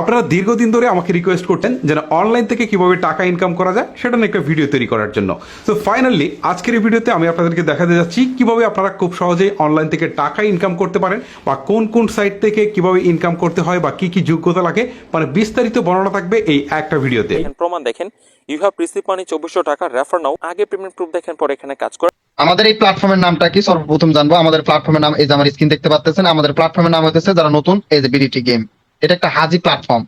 আপনারা দীর্ঘদিন ধরে আমাকে রিকোয়েস্ট করতেন যেন অনলাইন থেকে কীভাবে টাকা ইনকাম করা যায় সেটা নিয়ে একটা ভিডিও তৈরি করার জন্য। তো ফাইনালি আজকের এই ভিডিওতে আমি আপনাদেরকে দেখাতে যাচ্ছি কীভাবে আপনারা খুব সহজেই অনলাইন থেকে টাকা ইনকাম করতে পারেন বা কোন কোন সাইট থেকে কীভাবে ইনকাম করতে হয় বা কি কি যোগ্যতা লাগে মানে বিস্তারিত বর্ণনা থাকবে এই একটা ভিডিওতে প্রমাণ দেখেন। ইউ হ্যাভ রিসিভ মানি চব্বিশশো টাকা রেফার নাও আগে পেমেন্ট প্রুফ দেখেন পরে এখানে কাজ করে আমাদের এই প্ল্যাটফর্মের নামটা কি? সর্বপ্রথম জানব। আমাদের প্ল্যাটফর্মের নাম এই যে আমার স্ক্রিন দেখতে পাচ্ছেন আমাদের প্ল্যাটফর্মের নাম হচ্ছে যারা নতুন এই যে বিডিটি গেম এটা একটা হাজি প্ল্যাটফর্ম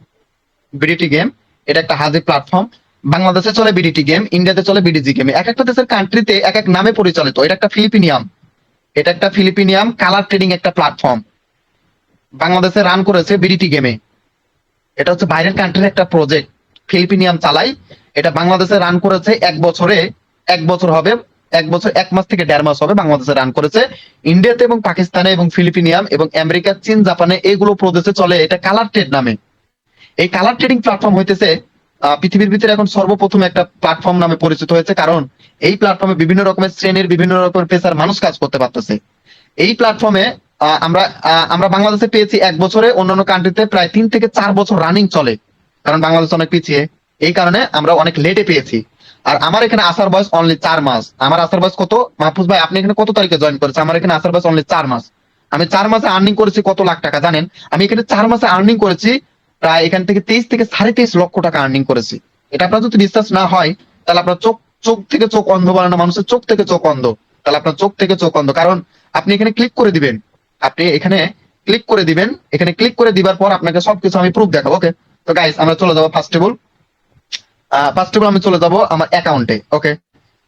বিডিটি গেম এটা একটা হাজি প্ল্যাটফর্ম বাংলাদেশে চলে বিডিটি গেম ইন্ডিয়াতে চলে বিডিজি গেম এক একটা দেশের কান্ট্রিতে এক এক নামে পরিচালিত, এটা একটা ফিলিপিনিয়াম এটা একটা ফিলিপিনিয়াম কালার ট্রেডিং একটা প্ল্যাটফর্ম বাংলাদেশে রান করেছে বিডিটি গেমে এটা হচ্ছে বাইরের কান্ট্রির একটা প্রজেক্ট ফিলিপিনিয়াম চালাই, এটা বাংলাদেশে রান করেছে এক বছরে, এক বছর হবে এক বছর, এক মাস থেকে দেড় মাস হবে বাংলাদেশে রান করেছে। ইন্ডিয়াতে এবং পাকিস্তানে এবং ফিলিপিনিয়াম এবং আমেরিকা, চীন, জাপানে এইগুলো প্রদেশে চলে। এটা কালার ট্রেড নামে। এই কালার ট্রেডিং প্ল্যাটফর্ম হইতেছে পৃথিবীর ভিতরে এখন সর্বপ্রথম একটা প্ল্যাটফর্ম নামে পরিচিত হয়েছে। কারণ এই প্ল্যাটফর্মে বিভিন্ন রকমের শ্রেণির, বিভিন্ন রকমের পেশার মানুষ কাজ করতে পারতেছে। এই প্ল্যাটফর্মে আমরা আমরা বাংলাদেশে পেয়েছি এক বছরে, অন্যান্য কান্ট্রিতে প্রায় তিন থেকে চার বছর রানিং চলে। কারণ বাংলাদেশ অনেক পিছিয়ে। এই কারণে আমরা অনেক লেটে পেয়েছি। আর আমার এখানে আসার বয়স অনলি চার মাস। আমার আসার বয়স কত? মাহফুজ ভাই, আপনি এখানে কত তারিখে জয়েন করেছেন? আমার এখানে আসার বয়স অনলি চার মাস। আমি চার মাসে আর্নিং করেছি কত লাখ টাকা, জানেন? আমি এখানে চার মাসে আর্নিং করেছি প্রায় এখান থেকে তেইশ থেকে সাড়ে তেইশ লক্ষ টাকা আর্নিং করেছি। এটা আপনার যদি বিশ্বাস না হয়, তাহলে আপনার চোখ চোখ থেকে চোখ অন্ধ বানানো, মানুষের চোখ থেকে চোখ অন্ধ। তাহলে আপনার চোখ থেকে চোখ অন্ধ। কারণ আপনি এখানে ক্লিক করে দিবেন। আপনি এখানে ক্লিক করে দিবেন। এখানে ক্লিক করে দিবার পর আপনাকে সবকিছু আমি প্রুফ দেখাবো ওকে তো গাইস আমরা চলে যাব ফার্স্ট টেবল ফার্স্ট অফ আমি চলে যাব আমার অ্যাকাউন্টে ওকে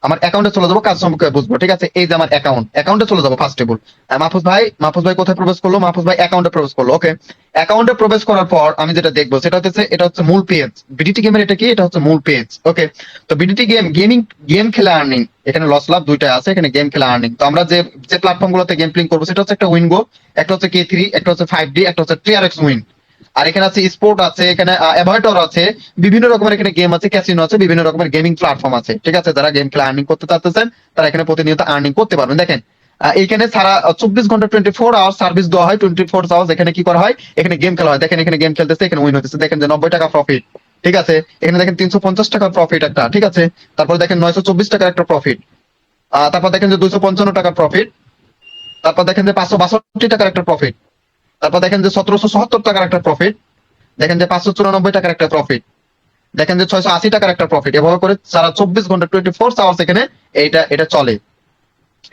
আমার অ্যাকাউন্টে চলে যাব কাজ সম্পর্কে বুঝব, ঠিক আছে? এই যে আমার অ্যাকাউন্ট অ্যাকাউন্টে চলে যাব ফার্স্ট টেবল মাহফুজ ভাই মাহফুজ ভাই কোথায় প্রবেশ করল? মাহফুজ ভাই অ্যাকাউন্টে প্রবেশ করল ওকে অ্যাকাউন্টে প্রবেশ করার পর আমি যেটা দেখব, সেটা হচ্ছে, এটা হচ্ছে মূল পেজ বিডিটি গেমের এটা কি? এটা হচ্ছে মূল পেজ ওকে তো বিডিটি গেম গেমিং গেম খেলা আর্নিং এখানে লস লাভ দুইটা আছে, এখানে গেম খেলা আর্নিং তো আমরা যে যে প্ল্যাটফর্ম গুলোতে গেম প্লেইং করব, সেটা হচ্ছে একটা উইনগো একটা হচ্ছে কে থ্রি একটা হচ্ছে ফাইভ ডি একটা হচ্ছে টিআরএক্স উইন আর এখানে আছে স্পোর্ট আছে, এখানে অ্যাভয়েটর আছে, বিভিন্ন রকমের এখানে গেম আছে ক্যাসিনো আছে, বিভিন্ন রকমের গেমিং প্ল্যাটফর্ম আছে। ঠিক আছে? যারা গেম খেলে আর্নিং করতে চাচ্ছেন, তারা এখানে প্রতিনিয়ত আর্নিং করতে পারবেন। দেখেন এখানে সারা চব্বিশ ঘণ্টা টোয়েন্টি ফোর আওয়ার সার্ভিস দেওয়া হয়। টোয়েন্টি ফোর আওয়ার্স এখানে কি করা হয়? এখানে গেম খেলা হয়। দেখেন, এখানে গেম খেলতেছে, এখানে উইন হতেছে। দেখেন যে নব্বই টাকা প্রফিট ঠিক আছে? এখানে দেখেন তিনশো পঞ্চাশ টাকার প্রফিট একটা। ঠিক আছে? তারপর দেখেন নয়শো চব্বিশ টাকার একটা প্রফিট তারপর দেখেন যে দুইশো পঞ্চান্ন টাকার প্রফিট তারপর দেখেন যে পাঁচশো বাষট্টি টাকার একটা প্রফিট তারপর দেখেন যে সতেরোশো সত্তর টাকার একটা প্রফিট দেখেন যে পাঁচশো চুরানব্বই টাকার একটা প্রফিট দেখেন যে ছয়শো আশি টাকার একটা প্রফিট এভাবে করে সারা চব্বিশ ঘণ্টা টোয়েন্টি ফোর আওয়ার্স এখানে এইটা, এটা চলে।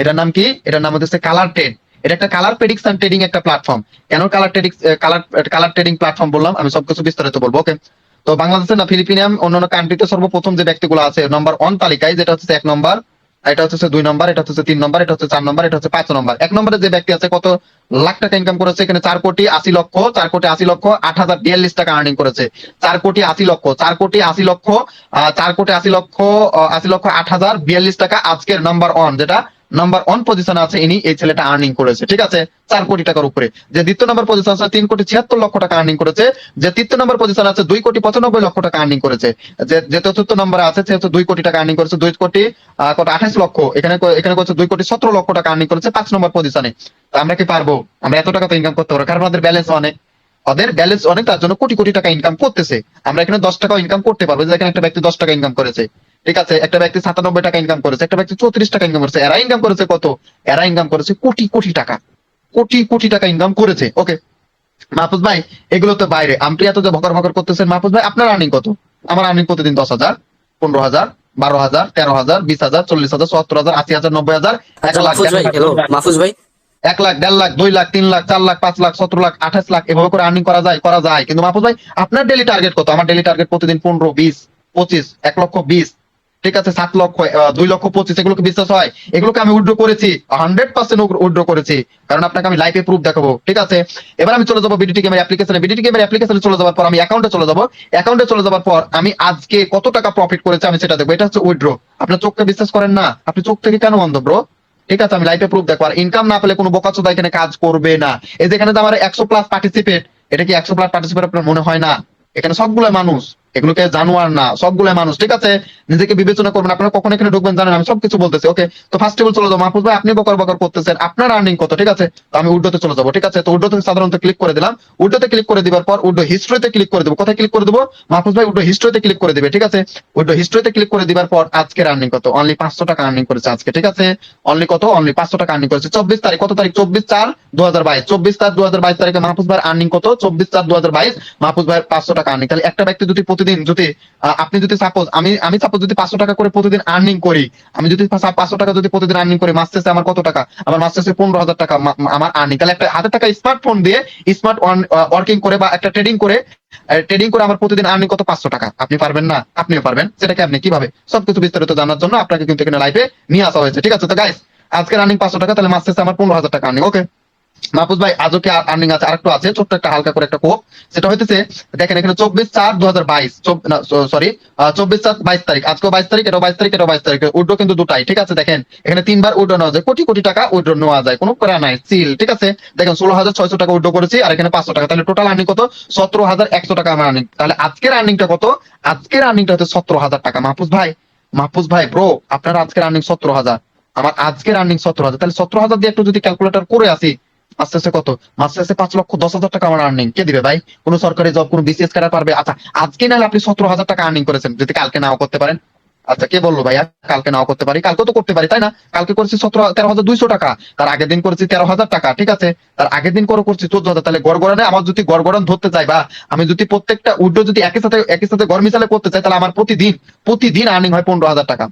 এটার নাম কি? এটার নাম হচ্ছে কালার ট্রেড এটা একটা কালার প্রেডিকশন ট্রেডিং একটা প্ল্যাটফর্ম কেন colour trading colour colour trading platform বললাম? আমি সবকিছু বিস্তারিত বলব ওকে তো বাংলাদেশে না ফিলিপিনিয়াম অন্যান্য কান্ট্রিতে সর্বপ্রথম যে ব্যক্তিগুলো আছে নম্বর ওয়ান তালিকায়, যেটা হচ্ছে এক নম্বর এটা হচ্ছে দুই নম্বর, এটা হচ্ছে তিন নম্বর, এটা হচ্ছে চার নম্বর, এটা হচ্ছে পাঁচ নম্বর। এক নম্বরে যে ব্যক্তি আছে, কত লাখ টাকা ইনকাম করেছে, এখানে চার কোটি আশি লক্ষ, চার কোটি আশি লক্ষ আট হাজার বিয়াল্লিশ টাকা আর্নিং করেছে। চার কোটি আশি লক্ষ, চার কোটি আশি লক্ষ চার কোটি আশি লক্ষ আশি লক্ষ আট হাজার বিয়াল্লিশ টাকা আজকের নাম্বার ওয়ান যেটা নাম্বার ওয়ান পজিশন আছে, ইনি এই ছেলেটা আর্নিং করেছে, ঠিক আছে? চার কোটি টাকার উপরে। যে দ্বিতীয় নম্বর পজিশন আছে, তিন কোটি ছিয়াত্তর লক্ষ টাকা আর্নিং করেছে। যে তৃতীয় নম্বর পজিশন আছে, দুই কোটি পঁচানব্বই লক্ষ টাকা আর্নিং করেছে। যে চতুর্থ নম্বরে আছে সে হচ্ছে দুই কোটি টাকা আর্নিং করেছে, দুই কোটি কত, আঠাশ লক্ষ। এখানে এখানে করছে দুই কোটি সতেরো লক্ষ টাকা আর্নিং করেছে পাঁচ নম্বর পজিশনে আমরা কি পারব? আমরা এত টাকা তো ইনকাম করতে পারব কারণ আমাদের ব্যালেন্স অনেক ওদের ব্যালেন্স অনেক তার জন্য কোটি কোটি টাকা ইনকাম করতেছে। আমরা এখানে দশ টাকা ইনকাম করতে পারব। যে এখানে একটা ব্যক্তি দশ টাকা ইনকাম করেছে। ঠিক আছে একটা ব্যক্তি সাতানব্বই টাকা ইনকাম করেছে একটা ব্যক্তি চৌত্রিশ টাকা ইনকাম করেছে এরা ইনকাম করেছে কত? এরা ইনকাম করেছে কোটি কোটি টাকা। কোটি কোটি টাকা ইনকাম করেছে ওকে মাহফুজ ভাই এগুলো তো বাইরে। আপনি এত যে ভকর ভকর করতেছেন মাহফুজ ভাই আপনার আর্নিং কত? আমার আর্নিং প্রতিদিন দশ হাজার পনেরো হাজার বারো হাজার তেরো হাজার বিশ হাজার চল্লিশ হাজার সত্তর হাজার আশি হাজার নব্বই হাজার এক আচ্ছা লাখ মাহফুজ ভাই এক লাখ দেড় লাখ দুই লাখ তিন লাখ চার লাখ পাঁচ লাখ সতেরো লাখ আঠাশ লাখ এভাবে করে আর্নিং করা যায় করা যায়। কিন্তু মাহফুজ ভাই আপনার ডেলি টার্গেট কত? আমার ডেলি টার্গেট প্রতিদিন পনেরো বিশ পঁচিশ এক লক্ষ বিশ। ঠিক আছে, সাত লক্ষ দুই লক্ষ পঁচিশ, এগুলোকে বিশ্বাস হয়? এগুলোকে আমি উইড্রো করেছি হান্ড্রেড পার্সেন্ট উইড্রো করেছি, কারণ আপনাকে আমি লাইফে প্রুফ দেখাবো, ঠিক আছে? এবার আমি চলে যাব বিডিটি গেমের অ্যাপ্লিকেশনে বিডিটি গেমের অ্যাপ্লিকেশনে চলে যাওয়ার পর আমি অ্যাকাউন্টে চলে যাব। অ্যাকাউন্টে চলে যাওয়ার পর আমি আজকে কত টাকা প্রফিট করেছি আমি সেটা দেখব, এটা হচ্ছে উইড্রো আপনার চোখকে বিশ্বাস করেন না, আপনি চোখ থেকে কেন অন্ধ ব্রো ঠিক আছে, আমি লাইফে প্রুফ দেখব, আর ইনকাম না পেলে কোনো বোকাচোদা এখানে কাজ করবে না। এই যেখানে যে আমার একশো প্লাস পার্টিসিপেট এটা কি একশো প্লাস পার্টিসিপেট আপনার মনে হয় না? এখানে সবগুলো মানুষ। এগুলোকে জানোয়ার না সবগুলো মানুষ, ঠিক আছে? নিজেকে বিবেচনা করবেন, আপনারা কখন এখানে ঢুকবেন, জানেন, আমি সবকিছু বলতেছি ওকে তো ফার্স্ট টেবল চলে যাব মাহফুজ ভাই, আপনি বকর বকর করতেছেন, আপনার আর্নিং কত, ঠিক আছে? তো আমি উড্ডোতে চলে যাব, ঠিক আছে? তো উড্ডোতে সাধারণত ক্লিক করে দিলাম উড্ডোতে ক্লিক করে দিবার পর উড্ডো হিস্ট্রিতে ক্লিক করে দেবো, কোথায় ক্লিক করে দেবো? মাহফুজ ভাই উড্ডো হিস্ট্রিতে ক্লিক করে দিবে, ঠিক আছে? উড্ডো হিস্ট্রিতে ক্লিক করে দিবার পর আজকের আর্নিং কত? অনলি পাঁচশো টাকা আর্নিং করেছে আজকে, ঠিক আছে? অনলি কত? অনলি পাঁচশো টাকা আর্নিং করেছে। চব্বিশ তারিখ, কত তারিখ? চব্বিশ চার দু হাজার বাইশ। চব্বিশ চার দু হাজার বাইশ তারিখে মাহফুজ ভাইয়ের আর্নিং কত? চব্বিশ চার দু হাজার বাইশ, মাহফুজ ভাইয়ের পাঁচশো টাকা আর্নিং তাহলে একটা ব্যক্তি যদি প্রতিদিন যদি আপনি যদি সাপোজ আমি আমি সাপোজ যদি পাঁচশো টাকা করে প্রতিদিন আর্নিং করি, আমি যদি পাঁচশো টাকা যদি প্রতিদিন আর্নিং করি, মাস শেষে আমার কত টাকা? আমার মাস শেষে পনেরো হাজার টাকা আমার আর্নিং তাহলে একটা হাতে টাকা স্মার্টফোন দিয়ে স্মার্ট ওয়ার্কিং করে বা একটা ট্রেডিং করে ট্রেডিং করে আমার প্রতিদিন আর্নিং কত? পাঁচশো টাকা। আপনি পারবেন না? আপনিও পারবেন। সেটাকে আপনি কীভাবে? সবকিছু বিস্তারিত জানার জন্য আপনাকে কিন্তু এখানে লাইভে নিয়ে আসা হয়েছে। ঠিক আছে? তো গাইস আজকের আর্নিং পাঁচশো টাকা, তাহলে মাস শেষে আমার পনেরো হাজার টাকা আর্নিং ওকে মাহফুজ ভাই, আজও কি আর্নিং আছে? আরেকটু আছে, ছোট্ট একটা হালকা করে একটা কোপ সেটা হইতেছে, দেখেন এখানে চব্বিশ চার দু হাজার বাইশ সরি চব্বিশ চার বাইশ তারিখ। আজকে বাইশ তারিখ, এটাও বাইশ তারিখ, এটাও বাইশ তারিখ। উড্রো কিন্তু দুটাই, ঠিক আছে? দেখেন, এখানে তিনবার উড্রো নেওয়া যায়। কোটি কোটি টাকা উড্রো নেওয়া যায়। কোনো প্যারা নাই সিল ঠিক আছে? দেখেন ষোলো হাজার ছয়শো টাকা উড্রো করেছি, আর এখানে পাঁচশো টাকা। তাহলে টোটাল আর্নিং কত? সতেরো হাজার একশো টাকা আমার আর্নিং তাহলে আজকের আর্নিংটা কত? আজকের আর্নিংটা হচ্ছে সতেরো হাজার টাকা। মাহফুজ ভাই মাহফুজ ভাই ব্রো আপনার আজকের আর্নিং সতেরো হাজার আমার আজকের আর্নিং সতেরো হাজার তাহলে সতেরো হাজার দিয়ে একটু যদি ক্যালকুলেটর করে আসি আস্তে আস্তে কত? মাসে আস্তে পাঁচ লক্ষ দশ হাজার টাকা আমার আর্নিং কে দিবে ভাই? কোন সরকারি জব কোন বিসিএস কাটার পারবে? আচ্ছা আজকে আপনি সতেরো হাজার টাকা আর্নিং করেছেন, যদি কালকে নাও করতে পারেন। আচ্ছা কে বলল ভাইয়া? কালকে নাও করতে পারি। কালকে তো করতে পারি, তাই না? কালকে করেছি সতেরো, তেরো হাজার দুইশো টাকা। তার আগের দিন করেছি তেরো হাজার টাকা, ঠিক আছে? তার আগের দিন করে করছি চোদ্দ হাজার। তাহলে গড়গড়ানে আমার যদি গড়গড়ান ধরতে চাই বা আমি যদি প্রত্যেকটা উড্ডো যদি একই সাথে একই সাথে গড় মিশালে করতে চাই, তাহলে আমার প্রতিদিন প্রতিদিন আর্নিং হয় পনেরো হাজার টাকা।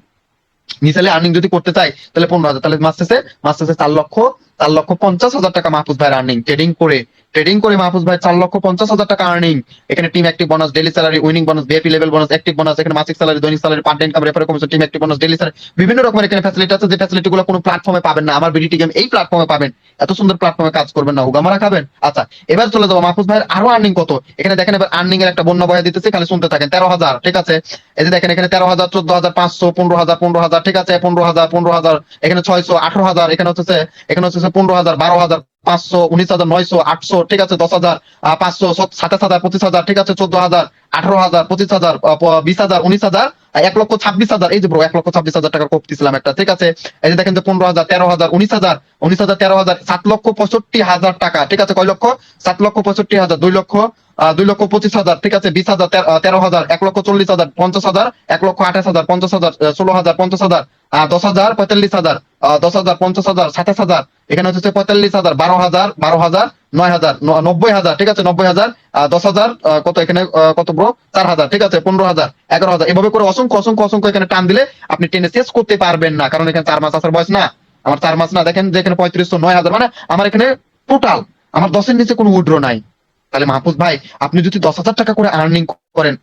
মিসাইলে আর্নিং যদি করতে চাই, তাহলে পনেরো হাজার। তাহলে মাস শেষে মাস শেষে চার লক্ষ চার লক্ষ পঞ্চাশ হাজার টাকা মাহফুজ ভাই আর্নিং ট্রেডিং করে ট্রেডিং করে মাহফুজ ভাই চার লক্ষ পঞ্চাশ হাজার টাকা আর্নিং এখানে team active bonus daily salary winning bonus VIP level bonus active bonus এখানে মাসিক স্যালারি দৈনিক salary part income refer commission team active bonus daily salary বিভিন্ন রকমের এখানে ফ্যাসিলিটি আছে। যে ফ্যাসিলিটি গুলো কোনো প্ল্যাটফর্মে পাবেন না। আমার বিডিটি গেম এই প্ল্যাটফর্মে পাবেন। এত সুন্দর প্ল্যাটফর্মে কাজ করবেন না। হুগামারা খাবেন? আচ্ছা এবার চলে যাব মাহফুজ ভাইয়ের আরও আর্নিং কত? এখানে দেখেন এবার আর্নিং এর একটা বন্য বয়া দিতেছে। খালি শুনতে থাকেন। তেরো হাজার, ঠিক আছে? এই যে দেখেন এখানে তেরো হাজার, চোদ্দ হাজার, পাঁচশো, পনেরো হাজার পনেরো হাজার, ঠিক আছে? পনেরো হাজার পনেরো হাজার, এখানে ছয়শো, আঠারো হাজার, এখানে হচ্ছে এখানে হচ্ছে পনেরো হাজার, বারো হাজার। পাঁচশো, উনিশ হাজার, নয়শো, আটশো, ঠিক আছে, দশ হাজার পাঁচশো সাতাশ হাজার, পঁচিশ হাজার, ঠিক আছে, চোদ্দ হাজার, আঠারো হাজার, পঁচিশ হাজার বিশ হাজার, উনিশ হাজার এক লক্ষ ছাব্বিশ হাজার, এই যে ব্রো এক লক্ষ ছাব্বিশ হাজার টাকার কোপ একটা, ঠিক আছে? এই যে দেখেন যে পনেরো হাজার, তেরো হাজার, উনিশ হাজার উনিশ হাজার, তেরো হাজার, সাত লক্ষ পঁয়ষট্টি হাজার টাকা, ঠিক আছে, কয় লক্ষ? সাত লক্ষ পঁয়ষট্টি হাজার, দুই লক্ষ দুই লক্ষ পঁচিশ হাজার, ঠিক আছে, বিশ হাজার, তেরো- হাজার, এক লক্ষ চল্লিশ হাজার, পঞ্চাশ হাজার, এক লক্ষ আঠাশ হাজার, পঞ্চাশ হাজার ষোলো হাজার, পঞ্চাশ হাজার দশ হাজার, পঁয়তাল্লিশ হাজার দশ হাজার, পঞ্চাশ হাজার, সাতাশ হাজার, এখানে হচ্ছে পঁয়তাল্লিশ হাজার, বারো হাজার বারো হাজার, নয় হাজার নব্বই হাজার, ঠিক আছে, নব্বই হাজার দশ হাজার কত এখানে কত ব্রো চার হাজার, ঠিক আছে, পনেরো হাজার, এগারো হাজার, এভাবে করে অসংখ্য অসংখ্য অসংখ্য এখানে টান দিলে আপনি টেনে শেষ করতে পারবেন না, কারণ এখানে চার মাস আসার বয়স না, আমার চার মাস না, দেখেন যে এখানে পঁয়ত্রিশশো নয় হাজার মানে আমার এখানে টোটাল আমার দশের নিচে কোনো উইড্রো নাই। তাহলে মাহফুজ ভাই, আপনি যদি দশ হাজার টাকা করে আর্নিং করেন,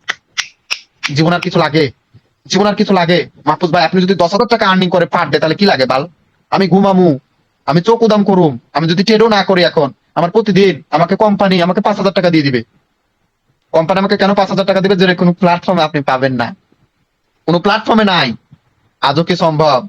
জীবন আর কিছু লাগে? জীবন আর কিছু লাগে? মাহফুজ ভাই, আপনি যদি দশ হাজার টাকা আর্নিং করে পার ডে তাহলে কি লাগে বাল? আমি ঘুমামু, আমি চোখ উদাম করুম, আমি যদি ট্রেডও না করি এখন, আমার প্রতিদিন আমাকে কোম্পানি আমাকে পাঁচ হাজার টাকা দিয়ে দিবে। কোম্পানি আমাকে কেন পাঁচ হাজার টাকা দিবে? যে কোনো প্ল্যাটফর্মে আপনি পাবেন না। কোনো প্ল্যাটফর্মে নাই। আজও কি সম্ভব?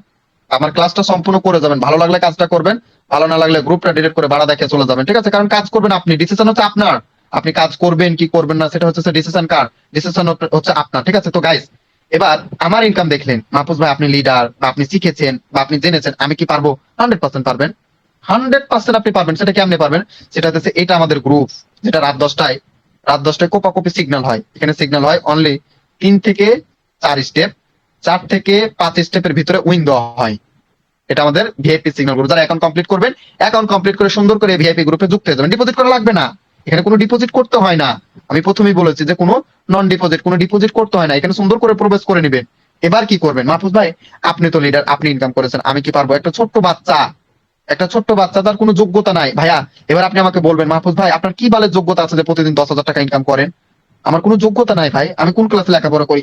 আমার ক্লাসটা সম্পূর্ণ করে যাবেন। ভালো লাগলে কাজটা করবেন, ভালো না লাগলে গ্রুপটা ডিলিট করে ভাড়া দেখে চলে যাবেন। ঠিক আছে? কারণ কাজ করবেন আপনি। ডিসিশন হচ্ছে আপনার। আপনি কাজ করবেন, কি করবেন না, সেটা হচ্ছে ডিসিশন কার। ডিসিশন হচ্ছে আপনার। ঠিক আছে? তো গাইস এবার আমার ইনকাম দেখলেন, মাহফুজ ভাই আপনি লিডার বা আপনি শিখেছেন, বা আপনি জেনেছেন, আমি কি পারব? হান্ড্রেড পার্সেন্ট পারবেন। হান্ড্রেড পার্সেন্ট আপনি পারবেন, সেটা কেমনে পারবেন? সেটা হচ্ছে এটা আমাদের গ্রুপ যেটা রাত দশটায় রাত দশটায় কোপা কপি সিগন্যাল হয়। এখানে সিগন্যাল হয় অনলি তিন থেকে চার স্টেপ চার থেকে পাঁচ স্টেপের ভিতরে উইন দেওয়া হয়। এটা আমাদের ভিআইপি সিগন্যাল গ্রুপ যারা অ্যাকাউন্ট কমপ্লিট করবেন অ্যাকাউন্ট কমপ্লিট করে সুন্দর করে ভিআইপি গ্রুপে যুক্ত হয়ে যাবেন। ডিপোজিট করা লাগবে না। এখানে কোনো ডিপোজিট করতে হয় না। আমি প্রথমেই বলেছি যে কোনো নন ডিপোজিট কোনো ডিপোজিট করতে হয় না। এখানে সুন্দর করে প্রবেশ করে নেবেন। এবার কি করবেন? মাহফুজ ভাই, আপনি তো লিডার আপনি ইনকাম করেছেন। আমি কি পারব? একটা ছোট্ট বাচ্চা। একটা ছোট্ট বাচ্চা তার কোনো যোগ্যতা নাই। ভাইয়া, এবার আপনি আমাকে বলবেন, মাহফুজ ভাই, আপনার কি বালের যোগ্যতা আছে যে প্রতিদিন দশ হাজার টাকা ইনকাম করেন? আমার কোনো যোগ্যতা নাই ভাই। আমি কোন ক্লাসে লেখাপড়া করি?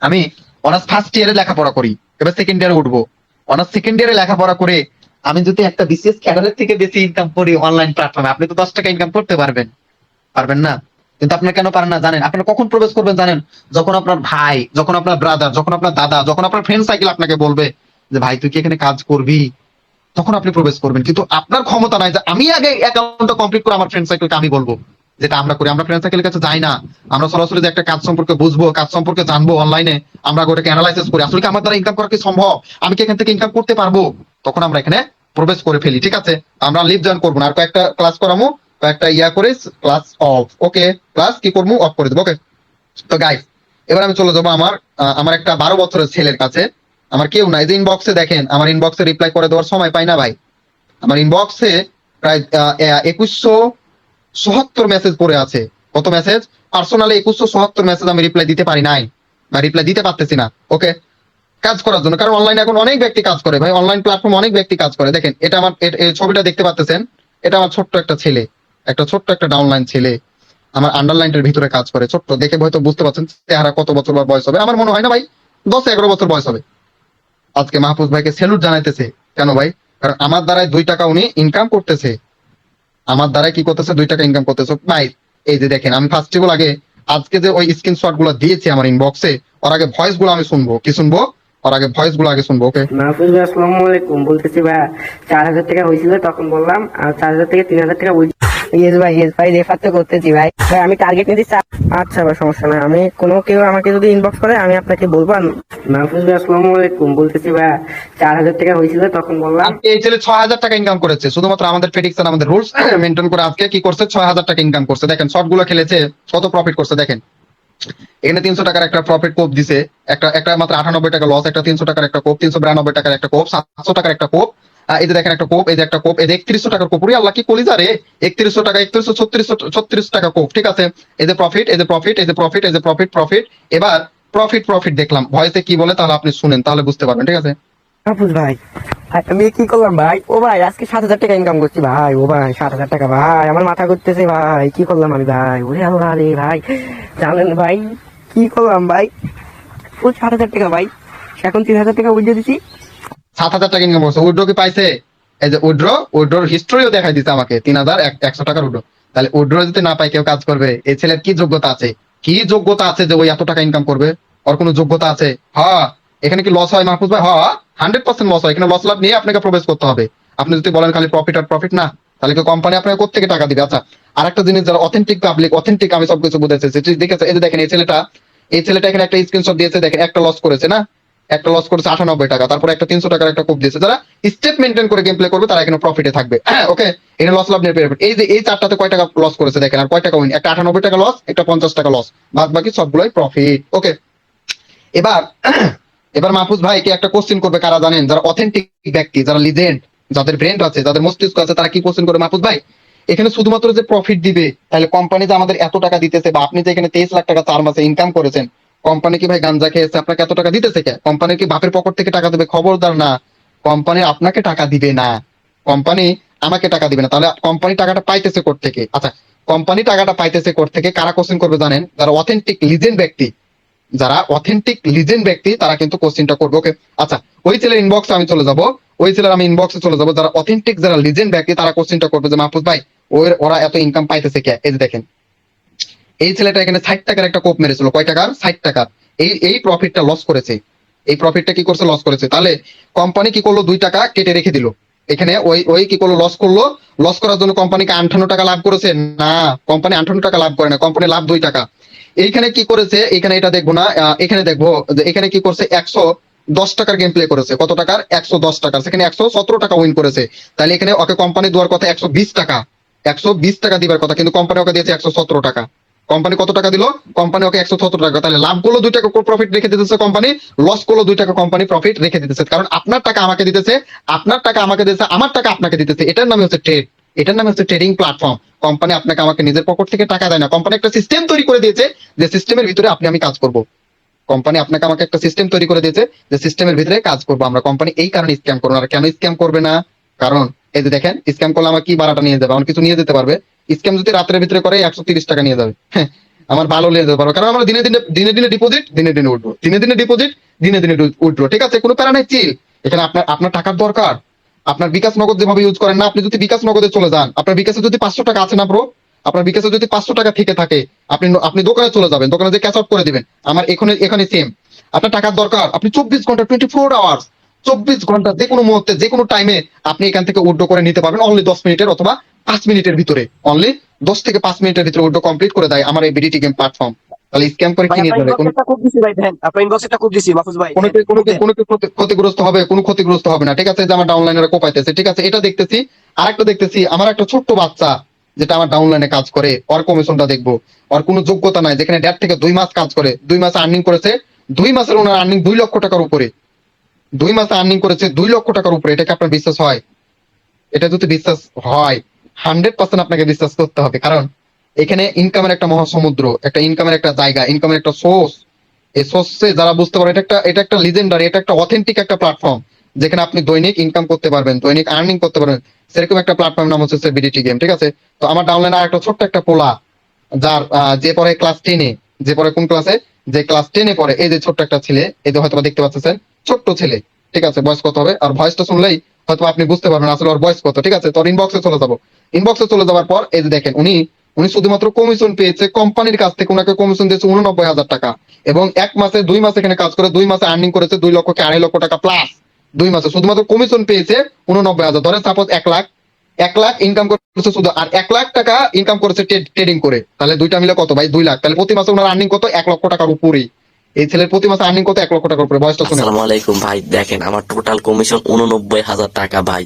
আমি অনার্স ফার্স্ট ইয়ারে লেখাপড়া করি। এবার সেকেন্ড ইয়ারে উঠবো। অনার্স সেকেন্ড ইয়ারে লেখাপড়া করে আমি যদি একটা বিসিএস ক্যাডারের থেকে বেশি ইনকাম করি অনলাইন প্ল্যাটফর্মে আপনি তো দশ টাকা ইনকাম করতে পারবেন। পারবেন না? কিন্তু আপনি কেন পারেন না জানেন? আপনি কখন প্রবেশ করবেন জানেন? যখন আপনার ভাই, যখন আপনার ব্রাদার যখন আপনার দাদা, যখন আপনার ফ্রেন্ড সাইকেল আপনাকে বলবে যে, ভাই, তুই কি এখানে কাজ করবি? তখন আপনি প্রবেশ করবেন। কিন্তু আপনার ক্ষমতা নাই যে, আমি আগে অ্যাকাউন্টটা কমপ্লিট করে আমার ফ্রেন্ড সাইকেলকে আমি বলব। যেটা আমরা করি, আমরা ফ্রেন্ড সার্কেলের কাছে যাই না। আমরা সরাসরি যে একটা কাজ সম্পর্কে বুঝব, কাজ সম্পর্কে জানব অনলাইনে আমরা ওটাকে অ্যানালাইসিস করি। আসলে কি আমার দ্বারা ইনকাম করা কি সম্ভব? আমি কি এখান থেকে ইনকাম করতে পারব? তখন আমরা এখানে প্রবেশ করে ফেলি, ঠিক আছে? আমরা লিভ জয়েন করব না। আর কয়েকটা ক্লাস করামো, কয়েকটা ইয়া করে ক্লাস অফ ওকে ক্লাস কি করব অফ করে দেবো ওকে তো গাইস এবার আমি চলে যাব আমার আমার একটা বারো বছরের ছেলের কাছে। আমার কেউ নাই, যে ইনবক্সে দেখেন, আমার ইনবক্সে রিপ্লাই করে দেওয়ার সময় পাই না ভাই। আমার ইনবক্সে প্রায় একুশশো চুয়াত্তর মেসেজ পড়ে আছে। কত মেসেজ পার্সোনালি একুশশো চুয়াত্তর মেসেজ আমি রিপ্লাই দিতে পারি নাই। বা রিপ্লাই দিতে পারতেছি না। ওকে কাজ করার জন্য। কারণ অনলাইনে এখন অনেক ব্যক্তি কাজ করে। ভাই অনলাইন প্ল্যাটফর্ম অনেক ব্যক্তি কাজ করে। দেখেন, এটা আমার ছবিটা দেখতে পাচ্ছেন এটা আমার ছোট্ট একটা ছেলে। একটা ছোট্ট একটা ডাউনলাইন ছেলে। আমার আন্ডারলাইনের ভিতরে কাজ করে। ছোট্ট। দেখে হয়তো বুঝতে পারছেন চেহারা কত বছর বা বয়স হবে। আমার মনে হয় না ভাই, দশ এগারো বছর বয়স হবে। আজকে মাহফুজ ভাইকে স্যালুট জানাইতেছে। কেন ভাই? কারণ আমার দ্বারাই দুই টাকা উনি ইনকাম করতেছে। আমার দ্বারা কি করতেছে? দুই টাকা ইনকাম করতেছে। ভাই, এই যে দেখেন, আমি ফার্স্ট অফ আগে, আজকে যে ওই স্ক্রিনশটগুলো দিয়েছি আমার ইনবক্সে ওর আগে ভয়েসগুলো আমি শুনব। কি শুনব? ওর আগে ভয়েসগুলো আগে শুনব ওকে আসসালামু আলাইকুম। বলতেছি ভাই, চার হাজার টাকা হয়েছিল, তখন বললাম, আর চার হাজার থেকে তিন হাজার টাকা ইয়েস ভাই ইয়েস ভাই রেফার তো করতেছি ভাই। ভাই, আমি টার্গেট নিতে চাই আচ্ছা ভাই, সমস্যা নাই। আমি কোনো কেউ আমাকে যদি ইনবক্স করে, আমি আপনাকে বলব। মাহফুজ ভাই, আসসালামু আলাইকুম। বলতেছি ভাই, চার হাজার টাকা হয়েছিল, তখন বললাম। এই ছেলে ছয় হাজার টাকা ইনকাম করেছে। শুধুমাত্র আমাদের প্রেডিকশন আমাদের রুলস মেনটেন করে আজকে কি করছে? ছয় হাজার টাকা ইনকাম করছে। দেখেন শর্টগুলো খেলেছে, কত প্রফিট করছে দেখেন। এখানে তিনশো টাকার একটা প্রফিট কোপ দিছে। একটা একটা মাত্র আটানব্বই টাকা লস একটা তিনশো টাকার একটা কোপ, তিনশো বিরানব্বই টাকার একটা কোপ, সাতশো টাকার একটা কোপ। এই যে দেখেন একটা কোপ, এই যে একটা কোপ, এই যে একত্রিশশো টাকার কোপ। আল্লাহ কি কলিজা রে? একত্রিশশো টাকা, একত্রিশশো ছত্রিশশো, ছত্রিশ টাকা কোপ, ঠিক আছে? এই যে প্রফিট এই যে প্রফিট এই যে প্রফিট এই যে প্রফিট প্রফিট এবার প্রফিট প্রফিট দেখলাম। ভয়েসে কি বলে তাহলে আপনি শুনেন, তাহলে বুঝতে পারবেন, ঠিক আছে? মাহফুজ ভাই আমি কি করলাম ভাই? ও ভাই, আজকে সাত হাজার টাকা ইনকাম করছি ভাই, ও ভাই, সাত হাজার টাকা ভাই, আমার মাথা করতেছে ভাই, কি করলাম আমি ভাই? ওরে আল্লাহ রে ভাই, জানেন ভাই, কি করলাম ভাই? ও সাত হাজার টাকা ভাই, এখন তিন হাজার টাকা বুঝিয়ে দিচ্ছি সাত হাজার টাকা ইনকাম করছে। উইড্রো কি পাইছে? এই যে উইড্রো উইড্রোর হিস্ট্রিও দেখাই দিচ্ছে আমাকে। তিন হাজার একশো টাকার উইড্রো তাহলে উইড্রো যদি না পাই কেউ কাজ করবে। এই ছেলের কি যোগ্যতা আছে? কি যোগ্যতা আছে যে ওই এত টাকা ইনকাম করবে? ওর কোনো যোগ্যতা আছে? হ্যাঁ এখানে কি লস হয় মাহফুজ ভাই? হ্যাঁ হান্ড্রেড পার্সেন্ট লস হয়। এখানে লস লাভ নিয়ে আপনাকে প্রবেশ করতে হবে। আপনি যদি বলেন খালি প্রফিট আর প্রফিট না, তাহলে কি কোম্পানি আপনাকে কোথেকে টাকা দিবে? আচ্ছা আর একটা জিনিস যারা অথেন্টিক পাবলিক অথেন্টিক আমি সবকিছু বুঝেছি দেখেছে, এই যে দেখেন, এই ছেলেটা এই ছেলেটা এখানে একটা স্ক্রিনশট দিয়েছে, দেখেন, একটা লস করেছে, না? একটা লস করেছে আটানব্বই টাকা, তারপরে একটা তিনশো টাকার একটা কোপ দিয়েছে। যারা স্টেপ মেনটেন করে গেম প্লে করবে, তারা এখানে প্রফিটে থাকবে। ওকে এখানে লস লাভ নিয়ে এই যে, এই চারটাতে কয় টাকা লস করেছে দেখেন, আর কয় টাকা উইন একটা আটানব্বই টাকা লস একটা পঞ্চাশ টাকা লস বাদ বাকি সবগুলোই প্রফিট ওকে এবার এবার মাহফুজ ভাই, কি একটা কোশ্চেন করবে কারা জানেন? যারা অথেন্টিক ব্যক্তি, যারা লিজেন্ড যাদের ব্রেন্ড আছে, যাদের মস্তিষ্ক আছে, তারা কি কোশ্চেন করে মাহফুজ ভাই? এখানে শুধুমাত্র যে প্রফিট দিবে, তাহলে কোম্পানি যে আমাদের এত টাকা দিতেছে, বা আপনি যে এখানে তেইশ লাখ টাকা চার মাসে ইনকাম করেছেন কোম্পানি কি ভাই গাঞ্জা খেয়েছে? আপনাকে এত টাকা দিতেছে কে? কোম্পানি কি বাপের পকেট থেকে টাকা দেবে? খবরদার না। কোম্পানি আপনাকে টাকা দিবে না। কোম্পানি আমাকে টাকা দিবে না। তাহলে কোম্পানি টাকাটা পাইতেছে কোথ থেকে আচ্ছা কোম্পানি টাকাটা পাইতেছে কোথ থেকে কারা কোশ্চেন করবে জানেন? যারা অথেন্টিক লিজেন্ড ব্যক্তি, যারা অথেন্টিক লিজেন্ড ব্যক্তি, তারা কিন্তু কোশ্চেনটা করবে, ওকে? আচ্ছা ওই ছেলের ইনবক্সে আমি চলে যাব। ওই ছেলের আমি ইনবক্সে চলে যাব। যারা অথেন্টিক যারা লিজেন্ড ব্যক্তি, তারা কোশ্চেনটা করবে যে মাহফুজ ভাই, ওর, ওরা এত ইনকাম পাইতেছে কে? এই যে দেখেন। এই ছেলেটা এখানে ষাট টাকার একটা কোপ মেরেছিল। কয় টাকার? ষাট টাকার। এই এই প্রফিটটা লস করেছে। এই প্রফিটটা কি করছে? লস করেছে। তাহলে কোম্পানি কি করল? দুই টাকা কেটে রেখে দিল। এখানে ওই ওই কি করল? লস করল। লস করার জন্য কোম্পানিকে আঠান্ন টাকা লাভ করেছে? না কোম্পানি আঠান্ন টাকা লাভ করে না। কোম্পানি লাভ দুই টাকা। এইখানে কি করেছে? এখানে এটা দেখব না। এখানে দেখব যে এখানে কি করছে? একশো দশ টাকার গেম প্লে করেছে। কত টাকার? একশো দশ টাকার। সেখানে একশো সতেরো টাকা উইন করেছে। তাহলে এখানে ওকে কোম্পানি দেওয়ার কথা একশো বিশ টাকা। একশো বিশ টাকা দিবার কথা। কিন্তু কোম্পানি ওকে দিয়েছে একশো সতেরো টাকা। কোম্পানি কত টাকা দিল? কোম্পানি ওকে একশো সতেরো টাকা। তাহলে লাভ করল দুই টাকা প্রফিট রেখে দিতেছে কোম্পানি লস করল দুই টাকা কোম্পানি প্রফিট রেখে দিতেছে। কারণ আপনার টাকা আমাকে দিতেছে, আপনার টাকা আমাকে দিতেছে, আমার টাকা আপনাকে দিতেছে। এটার নামে হচ্ছে ট্রেড এটার নামে হচ্ছে ট্রেডিং প্ল্যাটফর্ম কোম্পানি আপনাকে আমাকে নিজের পকেট থেকে টাকা দেয় না। কোম্পানি একটা সিস্টেম তৈরি করে দিয়েছে যে সিস্টেমের ভিতরে আপনি আমি কাজ করব। কোম্পানি আপনাকে আমাকে একটা সিস্টেম তৈরি করে দিয়েছে যে সিস্টেমের ভিতরে কাজ করব। আমরা কোম্পানি এই কারণে স্ক্যাম করব আর কেন স্ক্যাম করবে না? কারণ এই যে দেখেন স্ক্যাম করলে আমার কি বাড়াটা নিয়ে যাবে? আমার কিছু নিয়ে যেতে পারবে। স্ক্যাম যদি রাতের ভিতরে করে একশো তিরিশ টাকা নিয়ে যাবে। হ্যাঁ, আমার ভালো নিয়ে যেতে পারবে। কারণ আমরা দিনে দিনে দিনে দিনে ডিপোজিট দিনে দিনে উঠবো। দিনে দিনে ডিপোজিট দিনে দিনে উঠবো। ঠিক আছে? কোনো প্যারা নাই চিল এখানে আপনার আপনার টাকার দরকার। আপনার বিকাশ নগদ যেভাবে ইউজ করেন না আপনি যদি বিকাশ নগদে চলে যান আপনার বিকাশে যদি পাঁচশো টাকা আছে না ব্রো আপনার বিকাশে যদি পাঁচশো টাকা থেকে থাকে আপনি আপনি দোকানে চলে যাবেন। দোকানে যে ক্যাশ আউট করে দিবেন। আমার এখানে এখানে সেম আপনার টাকার দরকার। আপনি চব্বিশ ঘণ্টা টোয়েন্টি ফোর আওয়ার্স চব্বিশ ঘণ্টা যে কোনো মুহূর্তে যে কোনো টাইমে আপনি এখান থেকে উড্ডো করে নিতে পারবেন অনলি দশ মিনিটের অথবা পাঁচ মিনিটের ভিতরে। অনলি দশ থেকে পাঁচ মিনিটের ভিতরে উড্ডো কমপ্লিট করে দেয় আমার এই বিডিটি গেম প্ল্যাটফর্ম তাহলে স্ক্যাম করে কি নিয়ে যাবে কোনো কোনো ক্ষতিগ্রস্ত হবে কোনো ক্ষতিগ্রস্ত হবে না। ঠিক আছে যে আমার কোপাইতেছে। ঠিক আছে এটা দেখতেছি। আর একটা দেখতেছি আমার একটা ছোট্ট বাচ্চা যেটা আমার ডাউনলাইনে কাজ করে ওর কমিশনটা দেখব। ওর কোনো যোগ্যতা নাই যেখানে দেড় থেকে দুই মাস কাজ করে দুই মাসে আর্নিং করেছে দুই মাসের ওনার আর্নিং দুই লক্ষ টাকার উপরে। দুই মাসে আর্নিং করেছে, দুই লক্ষ টাকার উপরে, এটাকে আপনার বিশ্বাস হয়? এটা যদি বিশ্বাস হয় হান্ড্রেড পার্সেন্ট আপনাকে বিশ্বাস করতে হবে। কারণ এখানে ইনকামের একটা মহাসমুদ্র, একটা ইনকামের একটা জায়গা ইনকামের একটা সোর্স এই সোর্সে যারা বুঝতে পারে, এটা একটা এটা একটা লিজেন্ডারি এটা একটা অথেন্টিক একটা প্ল্যাটফর্ম যেখানে আপনি দৈনিক ইনকাম করতে পারবেন, দৈনিক আর্নিং করতে পারবেন। সেরকম একটা প্ল্যাটফর্ম নাম হচ্ছে বিডিটি গেম ঠিক আছে? তো আমার ডাউনলাইনে আর একটা ছোট্ট একটা পোলা, যার যে পরে ক্লাস টেনে যে পরে কোন ক্লাসে যে ক্লাস টেনে পড়ে, এই যে ছোট্ট একটা ছেলে, এই যে হয়তো দেখতে পাচ্ছেন ছোট্ট ছেলে। ঠিক আছে, বয়স কত হবে? আর ভয়েসটা শুনলেই হয়তো আপনি বুঝতে পারবেন আসলে ওর বয়স কত। ঠিক আছে তোর ইনবক্সে চলে যাব। ইনবক্সে চলে যাওয়ার পর এই যে দেখেন, উনি উনি শুধুমাত্র কমিশন পেয়েছে কোম্পানির কাছ থেকে ওনাকে কমিশন দিয়েছে উননব্বই হাজার টাকা। এবং এক মাসে, দুই মাসে এখানে কাজ করে, দুই মাসে আর্নিং করেছে দুই লক্ষ আড়াই লক্ষ টাকা প্লাস দুই মাসে। শুধুমাত্র কমিশন পেয়েছে উননব্বই হাজার। ধরে সাপোজ এক লাখ এক লাখ ইনকাম করেছে শুধু, আর এক লাখ টাকা ইনকাম করেছে ট্রেডিং করে। তাহলে দুইটা মিলে কত ভাই? দুই লাখ। তাহলে প্রতি মাসে ওনার আর্নিং কত? এক লক্ষ টাকার উপরেই। এই ছেলের প্রতি মাসে আর্নিং কত? এক লক্ষ টাকার উপরে। বয়সটা শুনে আসসালামু আলাইকুম ভাই দেখেন আমার টোটাল কমিশন উননব্বই হাজার টাকা ভাই।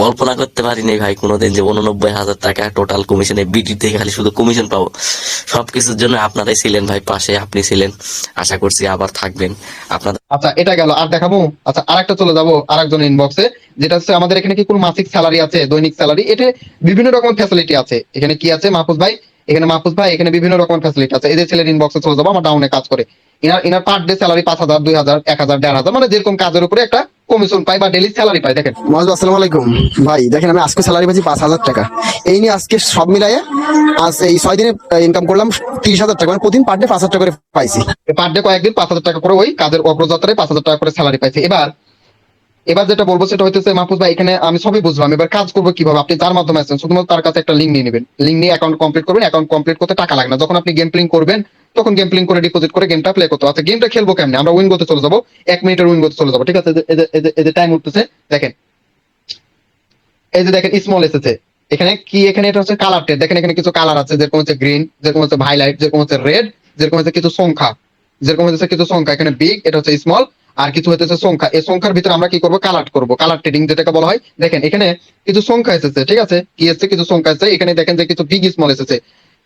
কল্পনা করতে পারিনি ভাই কোনোদিন যে উননব্বই হাজার টাকা টোটাল কমিশনে থেকে খালি শুধু কমিশন পাবো। সবকিছুর জন্য আপনারাই ছিলেন ভাই পাশে আপনি ছিলেন। আশা করছি আবার থাকবেন। আপনাদের আচ্ছা এটা গেল। আর দেখাবো? আচ্ছা আরেকটা চলে যাব আরেকজন ইনবক্সে যেটা হচ্ছে আমাদের এখানে কি কোনো মাসিক স্যালারি আছে দৈনিক স্যালারি এটা বিভিন্ন রকম ফ্যাসিলিটি আছে। এখানে কি আছে? মাহফুজ ভাই এখানে মাহফুজ ভাই এখানে বিভিন্ন রকম ফ্যাসিলিটি আছে। এই যে ছেলের ইনবক্সে চলে যাব আমার ডাউনে কাজ করে। ইনার ইনার পার ডে স্যালারি পাঁচ হাজার দুই হাজার এক হাজার দেড় হাজার মানে যেরকম কাজের উপরে একটা কমিশন পাই বা ডেলি স্যালারি পাই দেখেন। মহাজ আসসালাম আলাইকুম। ভাই দেখেন আমি আজকে স্যালারি পাচ্ছি পাঁচ হাজার টাকা। এই নিয়ে আজকে সব মিলাইয়ে আজ এই ছয় দিনে ইনকাম করলাম তিরিশ হাজার টাকা মানে প্রতিদিন পার ডে পাঁচ হাজার টাকা করে পাইছি। পার ডে কয়েকদিন পাঁচ হাজার টাকা করে ওই কাজের অগ্রযাত্রায় পাঁচ হাজার টাকা করে স্যালারি পাইছে। এবার এবার যেটা বলব সেটা হইতেছে, মাহফুজ ভাই, এখানে আমি সবই বুঝলাম। এবার কাজ করব কীভাবে? আপনি যার মাধ্যমে আছেন, শুধুমাত্র তার কাছে একটা লিঙ্ক নিয়ে নেবেন। লিঙ্ক নিয়ে অ্যাকাউন্ট কমপ্লিট করবেন অ্যাকাউন্ট কমপ্লিট করতে টাকা লাগে না। যখন আপনি গেম প্লেইং করবেন, তখন গেম প্লেইং করে ডিপোজিট করে গেমটা প্লে করতে আচ্ছা গেমটা খেলব কেমনে? আমরা উইন করতে চলে যাব, এক মিনিটের উইন করতে চলে যাব। ঠিক আছে? এই যে- টাইম উঠতেছে, দেখেন। এই যে দেখেন স্মল এসেছে। এখানে কি, এখানে এটা হচ্ছে কালার টেট দেখেন, এখানে কিছু কালার আছে, যেরকম হচ্ছে গ্রিন যেরকম হচ্ছে হাইলাইট যেরকম হচ্ছে রেড যেরকম হচ্ছে কিছু সংখ্যা। যেরকম হচ্ছে কিছু সংখ্যা। এখানে বিগ এটা হচ্ছে স্মল আর কিছু হচ্ছে সংখ্যা। এই সংখ্যার ভিতরে আমরা কি করব? কালার করব। কালার ট্রেডিং যেটাকে বলা হয়। দেখেন, এখানে কিছু সংখ্যা এসেছে, ঠিক আছে? কি এসেছে কিছু সংখ্যা এসেছে। এখানে দেখেন যে কিছু বিগ স্মল এসেছে,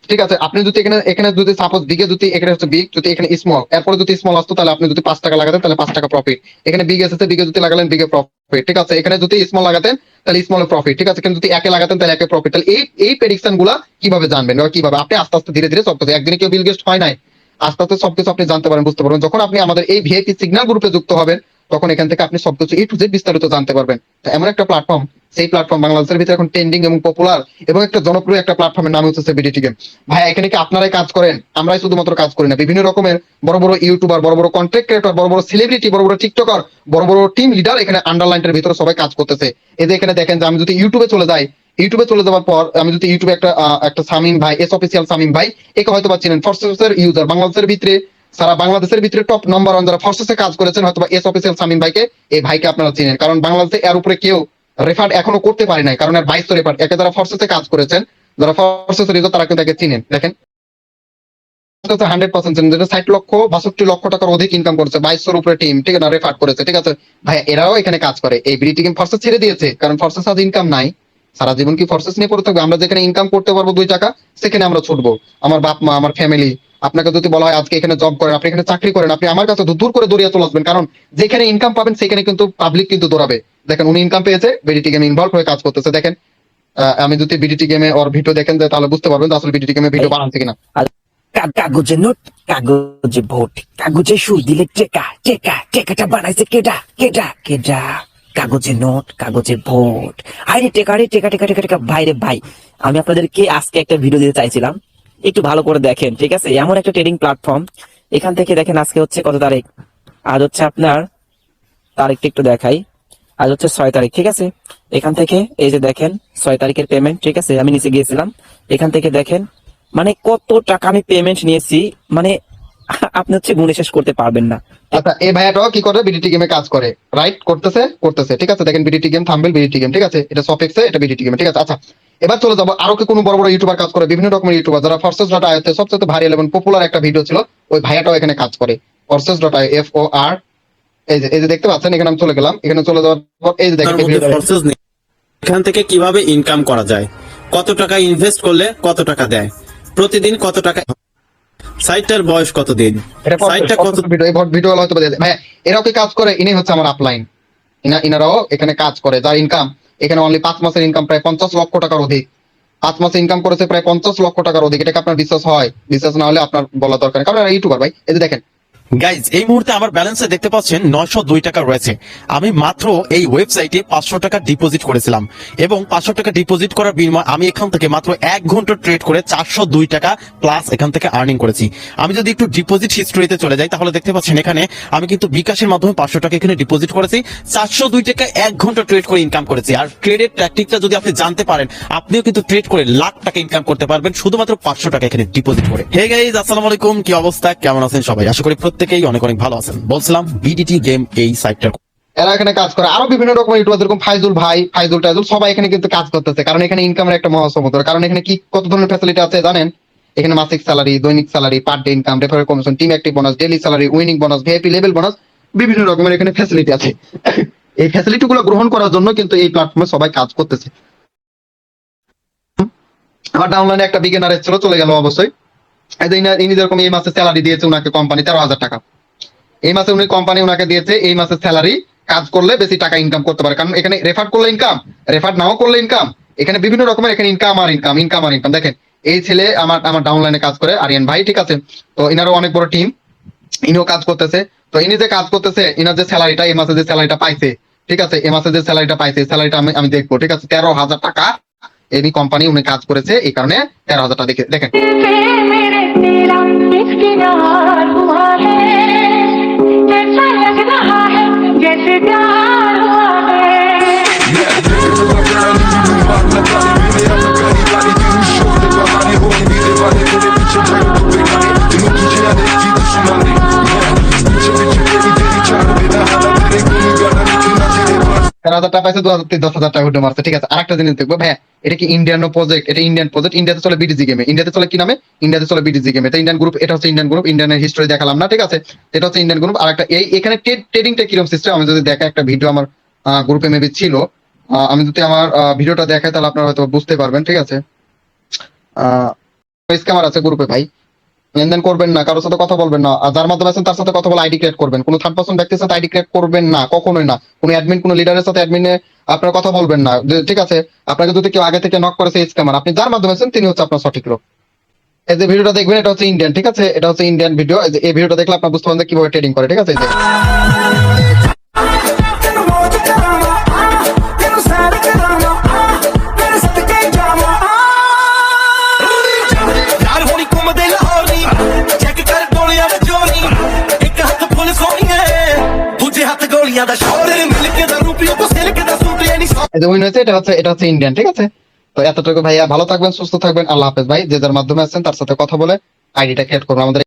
ঠিক আছে? আপনি যদি এখানে এখানে যদি সাপোজ বিগে যদি, এখানে হচ্ছে বিগ যদি এখানে স্মল এরপরে যদি স্মল আসতো, তাহলে আপনি যদি পাঁচ টাকা লাগাতেন, তাহলে পাঁচ টাকা প্রফিট এখানে বিগ এসেছে বিগে যদি লাগালেন বিগে প্রফিট ঠিক আছে? এখানে যদি স্মল লাগাতেন, তাহলে স্মল প্রফিট ঠিক আছে? কিন্তু যদি একে লাগাতেন, তাহলে একে প্রফিট তাহলে এই এই প্রেডিকশনগুলা কীভাবে জানবেন? বা কীভাবে? আপনি আস্তে আস্তে, ধীরে ধীরে সব একদিনে কেউ বিল গেস্ট হয় নাই। আস্তে আস্তে সবকিছু আপনি জানতে পারেন বুঝতে পারবেন। যখন আপনি আমাদের এই ভিআইপি সিগন্যাল গ্রুপে যুক্ত হবেন, তখন এখান থেকে আপনি সবকিছু এ টু জেড বিস্তারিত জানতে পারবেন। এমন একটা প্ল্যাটফর্ম সেই প্ল্যাটফর্ম বাংলাদেশের ভিতরে এখন ট্রেন্ডিং এবং পপুলার এবং একটা জনপ্রিয় একটা প্ল্যাটফর্মের নাম হচ্ছে বিডিটি গেম ভাই এখানে কি আপনারাই কাজ করেন? আমরাই শুধুমাত্র কাজ করি না। বিভিন্ন রকমের বড় বড় ইউটিউবার বড় বড় কন্টেন্ট ক্রিয়েটর বড় বড় সেলিব্রিটি বড় বড় টিকটকার বড় বড় টিম লিডার এখানে আন্ডারলাইনের ভিতরে সবাই কাজ করতেছে। এই যে এখানে দেখেন যে আমি যদি ইউটিউবে চলে যাই ইউটিউবে চলে যাওয়ার পর আমি যদি ইউটিউবে একটা একটা সামিম ভাই, এস অফিসিয়াল সামিম ভাই, একে হয়তো পাচ্ছিলেন ফরসেসের ইউজার বাংলাদেশের ভিতরে, সারা বাংলাদেশের ভিতরে টপ নাম্বার ওয়ান যারা ফরসেসে কাজ করেছেন হয়তো এস অফিসিয়াল সামিম ভাইকে, এই ভাইকে আপনারা চিনেন। কারণ বাংলাদেশে এর উপরে কেউ রেফার এখনও করতে পারে নাই, কারণ এর বাইশ রেফার একে যারা ফরসেসে কাজ করেছেন, যারা ফরসেসের ইউজার তারা কিন্তু একে চিনেন। দেখেন। হান্ড্রেড পার্সেন্ট যেটা ষাট লক্ষ, বাষট্টি লক্ষ টাকার অধিক ইনকাম করেছে বাইশের উপরে টিম ঠিক আছে রেফার করেছে, ঠিক আছে। ভাই এরাও এখানে কাজ করে। এই বিডি টিম ছেড়ে দিয়েছে, কারণ ফর্সেস ইনকাম নাই। সারা জীবন কি ফর্সেস নিয়ে পড়ে থাকবে? আমরা যেখানে ইনকাম করতে পারব দুই টাকা, সেখানে আমরা ছুটবো। আমার বাপ মা, আমার ফ্যামিলি আপনাকে যদি বলা হয় আজকে এখানে জব করেন, আপনি এখানে চাকরি করেন, আপনি আমার কাছে দূর করে দৌড়িয়ে চলে আসবেন। কারণ যেখানে ইনকাম পাবেন, সেখানে কিন্তু পাবলিক কিন্তু দৌড়াবে। দেখেন, উনি ইনকাম পেয়েছে বিডিটি গেমে ইনভলভ হয়ে কাজ করতেছে। দেখেন আমি যদি বিডিটি গেমে ওর ভিডিও দেখেন, যে তাহলে বুঝতে পারবেন আসলে বিডিটি গেমে ভিডিও বানাচ্ছে কিনা। কাগজে নোট, কাগজে ভোট, কাগজে সুর দিলে টেকা টেকা, টেকাটা বানাইছে কেডা কেডা কেডা? কাগজে নোট, কাগজে ভোট আরে টেকা রে টেকা টেকা টেকা টেকা, ভাই রে ভাই, আমি আপনাদেরকে আজকে একটা ভিডিও দিতে চাইছিলাম। একটু ভালো করে দেখেন, ঠিক আছে? এমন একটা ট্রেডিং প্ল্যাটফর্ম এখান থেকে দেখেন আজকে হচ্ছে কত তারিখ? আজ হচ্ছে আপনার, তারিখটা একটু দেখাই। আজ হচ্ছে ছয় তারিখ, ঠিক আছে? এখান থেকে, এই যে দেখেন, ছয় তারিখের পেমেন্ট ঠিক আছে? আমি নিচে গিয়েছিলাম। এখান থেকে দেখেন মানে কত টাকা আমি পেমেন্ট নিয়েছি মানে আপনি হচ্ছে গুণে শেষ করতে পারবেন না। আচ্ছা এই ভাইয়াটাও কি করে? বিডিটি গেমে কাজ করে। রাইট করতেছে? করতেছে। ঠিক আছে? দেখেন বিডিটি গেম থাম্বেল বিডিটি গেম ঠিক আছে? এটা সফেক্সে এটা বিডিটি গেম ঠিক আছে? আচ্ছা এবার চলে যাব। আরও কি কোনো বড় বড় ইউটিউবার কাজ করে? বিভিন্ন রকমের ইউটিউবার যারা ফর্সেস ডট আইতে সবচেয়ে ভাইরাল এবং পপুলার একটা ভিডিও ছিল ওই ভাইয়াটাও এখানে কাজ করে। Forces dot I F O R এই যে এই যে দেখতে পাচ্ছেন এখানে আমি চলে গেলাম। এখানে চলে যাওয়ার পর এই যে দেখেন এই ভিডিওটা ফোর্সেস নেই। এখান থেকে কীভাবে ইনকাম করা যায়? কত টাকা ইনভেস্ট করলে কত টাকা দেয়? প্রতিদিন কত টাকা সাইটটার বয়স কতদিন? দিন সাইটটা কত ভিডিও এই ভিডিও হয়তো ভাই এরাও কি কাজ করে? ইনি হচ্ছে আমার আপলাইন ইনা ইনারাও এখানে কাজ করে। যার ইনকাম এখানে অনলি পাঁচ মাসের ইনকাম প্রায় পঞ্চাশ লক্ষ টাকার অধিক। পাঁচ মাসে ইনকাম করেছে প্রায় পঞ্চাশ লক্ষ টাকার অধিক। এটাকে আপনার বিশ্বাস হয়। বিশ্বাস না হলে আপনার বলা দরকার। কারণ ইউটিউবার ভাই। এই যে দেখেন গাইজ এই মুহূর্তে আমার ব্যালেন্সে দেখতে পাচ্ছেন নয়শো দুই টাকা রয়েছে। আমি মাত্র এই ওয়েবসাইটে পাঁচশো টাকা ডিপোজিট করেছিলাম এবং পাঁচশো টাকা ডিপোজিট করার বিনিময়ে আমি এখান থেকে মাত্র এক ঘণ্টা ট্রেড করে চারশো দুই টাকা প্লাস এখান থেকে আর্নিং করেছি। আমি যদি একটু ডিপোজিট হিস্ট্রিতে চলে যাই, তাহলে দেখতে পাচ্ছেন এখানে আমি কিন্তু বিকাশের মাধ্যমে পাঁচশো টাকা এখানে ডিপোজিট করেছি, চারশো দুই টাকা এক ঘণ্টা ট্রেড করে ইনকাম করেছি। আর ট্রেডের ট্যাকটিকটা যদি আপনি জানতে পারেন, আপনিও কিন্তু ট্রেড করে লাখ টাকা ইনকাম করতে পারবেন, শুধুমাত্র পাঁচশো টাকা এখানে ডিপোজিট করে। হে গাইজ আসসালামু আলাইকুম, কি অবস্থা? কেমন আছেন সবাই? আশা করি প্রত্যেকেই অনেক অনেক ভালো আছেন। বলছিলাম বিডিটি গেম এই সাইটটার এরা এখানে কাজ করে। আরও বিভিন্ন রকম ইউটিউবার যেরকম ফাইজুল ভাই, ফাইজুল টাইজুল, সবাই এখানে কিন্তু কাজ করতেছে। কারণ এখানে ইনকামের একটা মহাসমুদ্র। কারণ এখানে কি, কত ধরনের ফ্যাসিলিটি আছে জানেন? এখানে মাসিক স্যালারি দৈনিক salary per day income referral commission team active bonus daily salary winning bonus VIP level bonus বিভিন্ন রকমের এখানে ফ্যাসিলিটি আছে। এই ফ্যাসিলিটি গুলো গ্রহণ করার জন্য কিন্তু এই প্ল্যাটফর্মে সবাই কাজ করতেছে। আমার ডাউনলাইনে একটা বিগিনার এসেছিল, চলে গেল অবশ্যই। ইনি- যেরকম এই মাসে স্যালারি দিয়েছে ওনাকে কোম্পানি তেরো হাজার টাকা। এই মাসে উনি কোম্পানি ওনাকে দিয়েছে, এই মাসের স্যালারি কাজ করলে বেশি টাকা ইনকাম করতে পারে। কারণ এখানে রেফার করলে ইনকাম রেফার নাও করলে ইনকাম এখানে বিভিন্ন রকমের এখানে ইনকাম আর ইনকাম ইনকাম আর ইনকাম দেখেন, এই ছেলে আমার আমার ডাউনলাইনে কাজ করে, আরিয়ান ভাই, ঠিক আছে? তো ইনারও অনেক বড় টিম ইনিও কাজ করতেছে। তো ইনি যে কাজ করতেছে, ইনার যে স্যালারিটা এই মাসে যে স্যালারিটা পাইছে, ঠিক আছে? এই মাসে যে স্যালারিটা পাইছে স্যালারিটা আমি আমি দেখব, ঠিক আছে? তেরো হাজার টাকা এই কোম্পানি উনি কাজ করেছে, এই কারণে তেরো হাজার টাকা দেখে দেখেন। मेरे हुआ है। जैसा लग रहा है जैसे प्यार। তেরো হাজার টাকা পাইছে, দু হাজার, দশ হাজার টাকা উঠে মারছে। ঠিক আছে, আরেকটা জিনিস দেখব। ভাইয়া, এটা কি ইন্ডিয়ান প্রজেক্ট এটা ইন্ডিয়ান প্রজেক্ট ইন্ডিয়াতে চলে বিডিজি গেমে ইন্ডিয়াতে চলে কি নামে? ইন্ডিয়াতে চলে বিডিজি গেমে এটা ইন্ডিয়ান গ্রুপ এটা হচ্ছে ইন্ডিয়ান গ্রুপ ইন্ডিয়ানের হিস্ট্রি দেখালাম না, ঠিক আছে? এটা হচ্ছে ইন্ডিয়ান গ্রুপ আর একটা এই এখানে ট্রেডিংটা কীরকম সিস্টেম আমি যদি দেখা একটা ভিডিও আমার গ্রুপে মেবি ছিল। আমি যদি আমার ভিডিওটা দেখাই, তাহলে আপনারা হয়তো বুঝতে পারবেন, ঠিক আছে? স্ক্যামার আছে গ্রুপে ভাই। লেনদেন করবেন না, কারোর সাথে কথা বলবেন না যার মাধ্যমে আছেন তার সাথে কথা বলে আইডি ক্রিয়েট করবেন। কোনো থার্ড পার্সন ব্যক্তির সাথে আইডি ক্রিয়েট করবেন না, কখনোই না। কোনো অ্যাডমিন কোনো লিডারের সাথে অ্যাডমিনে আপনার কথা বলবেন না। ঠিক আছে, আপনাকে যদি কেউ আগে থেকে নক করেছে স্ক্যামার আপনি যার মাধ্যমে আছেন তিনি হচ্ছে আপনার সঠিক লোক। এই যে ভিডিওটা দেখবেন, এটা হচ্ছে ইন্ডিয়ান ঠিক আছে? এটা হচ্ছে ইন্ডিয়ান ভিডিও এই ভিডিওটা দেখলে আপনার বুঝতে পারবেন কীভাবে ট্রেডিং করে, ঠিক আছে? এটা হচ্ছে ইন্ডিয়ান ঠিক আছে? তো এতটুকু ভাইয়া, ভালো থাকবেন, সুস্থ থাকবেন, আল্লাহ হাফেজ ভাই, যে যার মাধ্যমে আছেন, তার সাথে কথা বলে আইডিটা ক্রিয়েট করব আমাদের